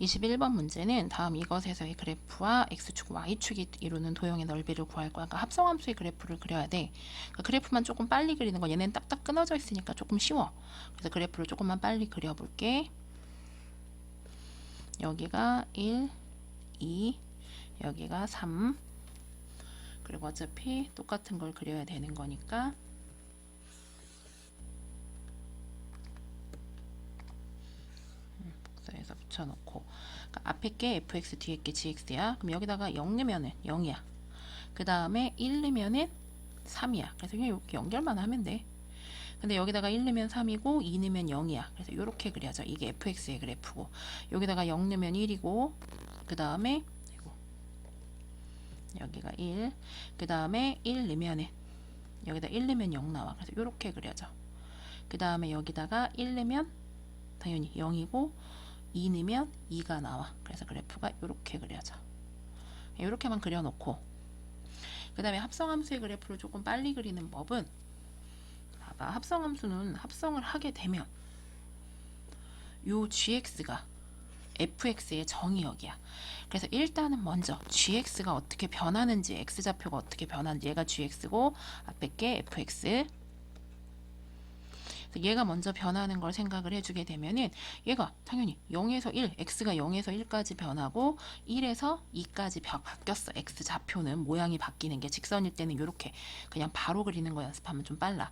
21번 문제는 다음 이것에서의 그래프와 x축, y축이 이루는 도형의 넓이를 구할 거야. 그러니까 합성함수의 그래프를 그려야 돼. 그러니까 그래프만 조금 빨리 그리는 거 얘는 딱딱 끊어져 있으니까 조금 쉬워. 그래서 그래프를 조금만 빨리 그려볼게. 여기가 1, 2, 여기가 3. 그리고 어차피 똑같은 걸 그려야 되는 거니까 복사해서 붙여놓고 앞에 게 fx 뒤에 게 gx야. 그럼 여기다가 0 넣으면은 0이야. 그 다음에 1 넣으면은 3이야. 그래서 그냥 이렇게 연결만 하면 돼. 근데 여기다가 1 넣으면 3이고 2 넣으면 0이야. 그래서 이렇게 그려져 이게 fx의 그래프고. 여기다가 0 넣으면 1이고 그 다음에 여기가 1, 그 다음에 1 넣으면은 여기다 1 넣으면 0 나와. 그래서 이렇게 그려져. 그 다음에 여기다가 1 넣으면 당연히 0이고 2 넣으면 2가 나와. 그래서 그래프가 이렇게 그려져. 이렇게만 그려놓고 그 다음에 합성함수의 그래프를 조금 빨리 그리는 법은 봐봐. 합성함수는 합성을 하게 되면 요 gx가 fx의 정의역이야. 그래서 일단은 먼저 gx가 어떻게 변하는지 x좌표가 어떻게 변하는지 얘가 gx고 앞에 게 fx 얘가 먼저 변하는 걸 생각을 해주게 되면은 얘가 당연히 0에서 1, x가 0에서 1까지 변하고 1에서 2까지 바뀌었어. x 좌표는 모양이 바뀌는 게 직선일 때는 이렇게 그냥 바로 그리는 거 연습하면 좀 빨라.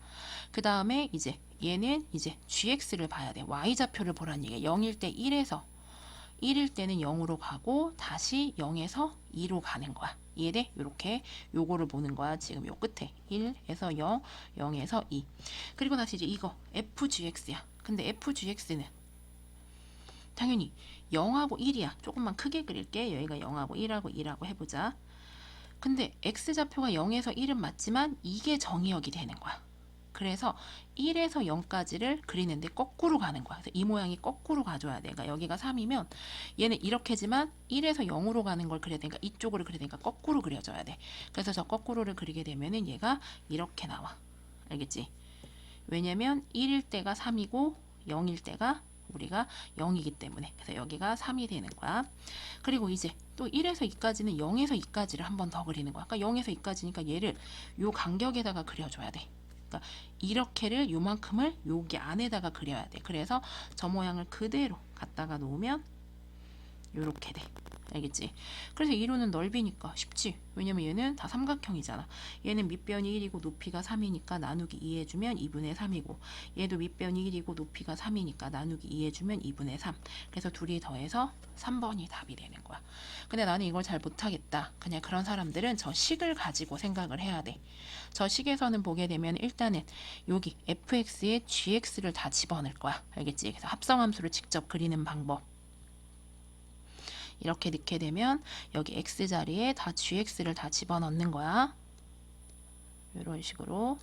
그 다음에 이제 얘는 이제 gx를 봐야 돼. y 좌표를 보라는 얘기야. 0일 때 1에서 1일 때는 0으로 가고 다시 0에서 2로 가는 거야. 이해돼? 이렇게 요거를 보는 거야. 지금 요 끝에 1에서 0, 0에서 2. 그리고 다시 이제 이거 fgx야. 근데 fgx는 당연히 0하고 1이야. 조금만 크게 그릴게. 여기가 0하고 1하고 2라고 해보자. 근데 x좌표가 0에서 1은 맞지만 이게 정의역이 되는 거야. 그래서 1에서 0까지를 그리는데 거꾸로 가는 거야. 그래서 이 모양이 거꾸로 가줘야 돼. 그러니까 여기가 3이면 얘는 이렇게지만 1에서 0으로 가는 걸 그려야 되니까 이쪽으로 그려야 되니까 거꾸로 그려줘야 돼. 그래서 저 거꾸로를 그리게 되면은 얘가 이렇게 나와. 알겠지? 왜냐면 1일 때가 3이고 0일 때가 우리가 0이기 때문에 그래서 여기가 3이 되는 거야. 그리고 이제 또 1에서 2까지는 0에서 2까지를 한 번 더 그리는 거야. 그러니까 0에서 2까지니까 얘를 요 간격에다가 그려줘야 돼. 그러니까 이렇게를 요만큼을 여기 안에다가 그려야 돼. 그래서 저 모양을 그대로 갖다가 놓으면 요렇게 돼. 알겠지? 그래서 이루는 넓이니까 쉽지. 왜냐면 얘는 다 삼각형이잖아. 얘는 밑변이 1이고 높이가 3이니까 나누기 2 해주면 2분의 3이고 얘도 밑변이 1이고 높이가 3이니까 나누기 2 해주면 2분의 3. 그래서 둘이 더해서 3번이 답이 되는 거야. 근데 나는 이걸 잘 못하겠다. 그냥 그런 사람들은 저 식을 가지고 생각을 해야 돼. 저 식에서는 보게 되면 일단은 여기 fx에 gx를 다 집어넣을 거야. 알겠지? 그래서 합성함수를 직접 그리는 방법. 이렇게 넣게 되면 여기 x 자리에 다 gx를 다 집어넣는 거야. 이런 식으로.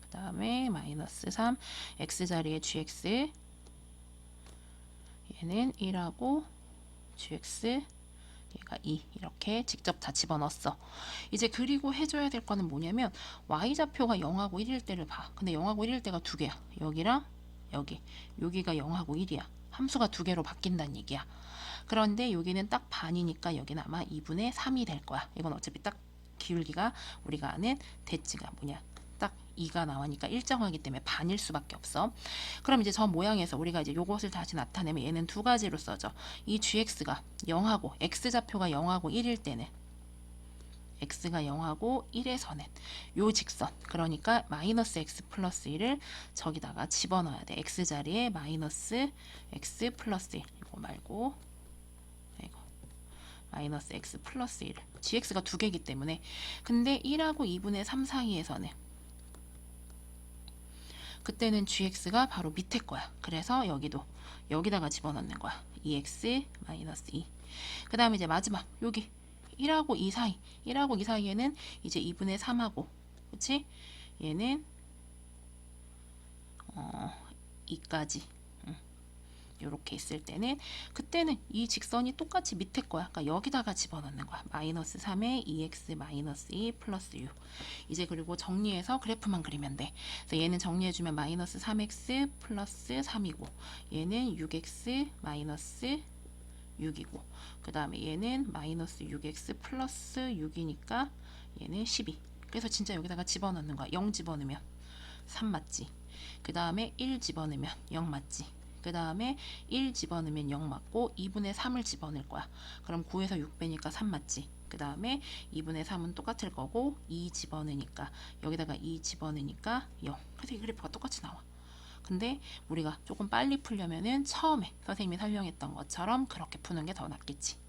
그 다음에 마이너스 3 x 자리에 gx 얘는 1하고 gx 얘가 2 이렇게 직접 다 집어넣었어. 이제 그리고 해줘야 될 거는 뭐냐면 y좌표가 0하고 1일 때를 봐. 근데 0하고 1일 때가 두 개야. 여기랑 여기. 여기가 0하고 1이야. 함수가 두 개로 바뀐다는 얘기야. 그런데 여기는 딱 반이니까 여기는 아마 2분의 3이 될 거야. 이건 어차피 딱 기울기가 우리가 아는 대치가 뭐냐. 딱 2가 나오니까 일정하기 때문에 반일 수밖에 없어. 그럼 이제 저 모양에서 우리가 이제 요것을 다시 나타내면 얘는 두 가지로 써져. 이 gx가 0하고 x좌표가 0하고 1일 때는 x가 0하고 1에서는 요 직선 그러니까 마이너스 x 플러스 1을 저기다가 집어넣어야 돼. x 자리에 마이너스 x 플러스 1 이거 말고 이거 마이너스 x 플러스 1 gx가 두 개이기 때문에. 근데 1하고 2분의 3 사이에서는 그때는 gx가 바로 밑에 거야. 그래서 여기도 여기다가 집어넣는 거야. 2x 마이너스 2 그 다음에 이제 마지막 여기 1하고 2 사이 1하고 2 사이에는 이제 2분의 3하고 그치? 얘는 어 2까지 응. 이렇게 있을 때는 그때는 이 직선이 똑같이 밑에 거야. 그러니까 여기다가 집어넣는 거야. 마이너스 3에 2x 마이너스 2 플러스 6. 이제 그리고 정리해서 그래프만 그리면 돼. 그래서 얘는 정리해주면 마이너스 3x 플러스 3이고 얘는 6x 마이너스 6이고 그 다음에 얘는 마이너스 6x 플러스 6이니까 얘는 12 그래서 진짜 여기다가 집어넣는 거야. 0 집어넣으면 3 맞지. 그 다음에 1 집어넣으면 0 맞지. 그 다음에 1 집어넣으면 0 맞고 2분의 3을 집어넣을 거야. 그럼 9에서 6 빼니까 3 맞지. 그 다음에 2분의 3은 똑같을 거고 2 집어넣으니까 여기다가 2 집어넣으니까 0 그래서 이 그래프가 똑같이 나와 근데 우리가 조금 빨리 풀려면은 처음에 선생님이 설명했던 것처럼 그렇게 푸는 게 더 낫겠지